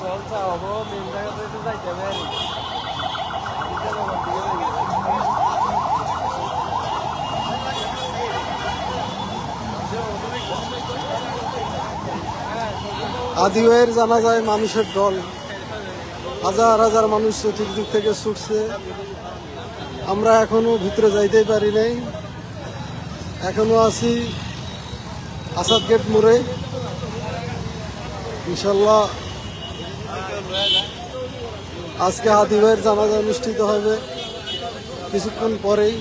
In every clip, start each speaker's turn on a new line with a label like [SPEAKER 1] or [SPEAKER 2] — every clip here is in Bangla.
[SPEAKER 1] জলসা হব মেন জায়গাতে যাইতে হবে
[SPEAKER 2] আদিবাইয়ের জানা যায় মানুষের দল। হাজার হাজার মানুষ চতুর্দিক থেকে ছুটছে। আমরা এখনও ভিতরে যাইতেই পারি নাই। এখনও আছি আসাদ গেট মোড়ে। ইনশাল্লাহ আজকে আদিবাইয়ের জানাজা অনুষ্ঠিত হবে কিছুক্ষণ পরেই।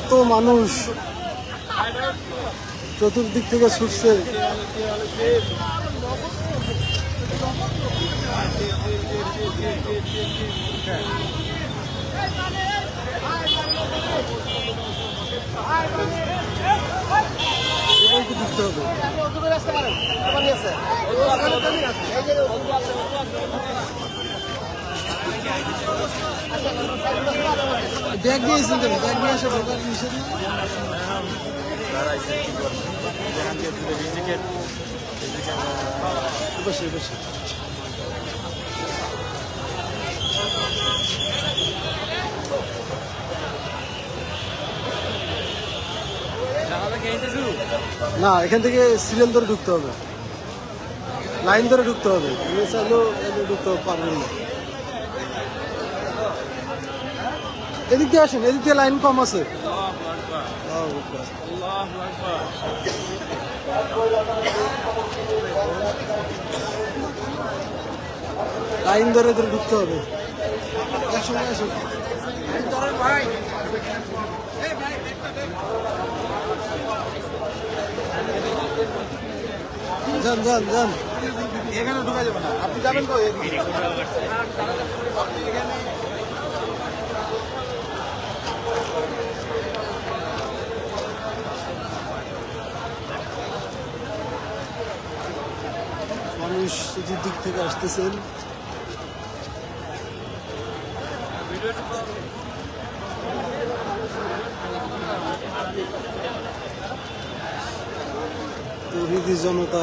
[SPEAKER 2] এত মানুষ চতুর্দিক থেকে ছুটছে। ব্যাগ দিয়েছেন ব্যাগ নিয়ে আসা না, এখান থেকে সিরিয়াল ধরে ঢুকতে হবে। লাইন ধরে ঢুকতে হবে। ঢুকতে পারবেন না। এদিক দিয়ে আসেন, এদিক দিয়ে লাইন কম আছে। লাইন ধরে ধরে ঢুকতে হবে। যান যান যান।
[SPEAKER 1] এখানে ঢুকা যাবে না। আপনি যাবেন তো
[SPEAKER 2] মানুষ দিক থেকে আসতেছেন। তৌহিদি জনতা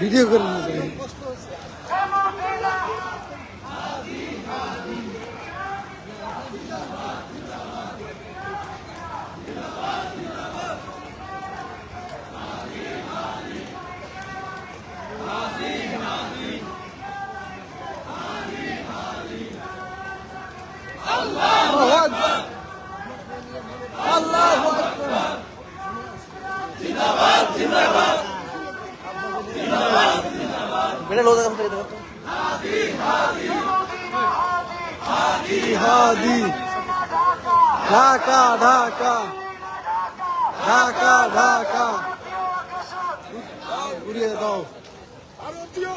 [SPEAKER 2] ভিডিও করেন না করেন। আল্লাহু আকবার। আল্লাহু আকবার। জিহাদি ঢাকা ঢাকা ঢাকা ঢাকা ঘুরিয়ে দাও
[SPEAKER 1] ভারতীয়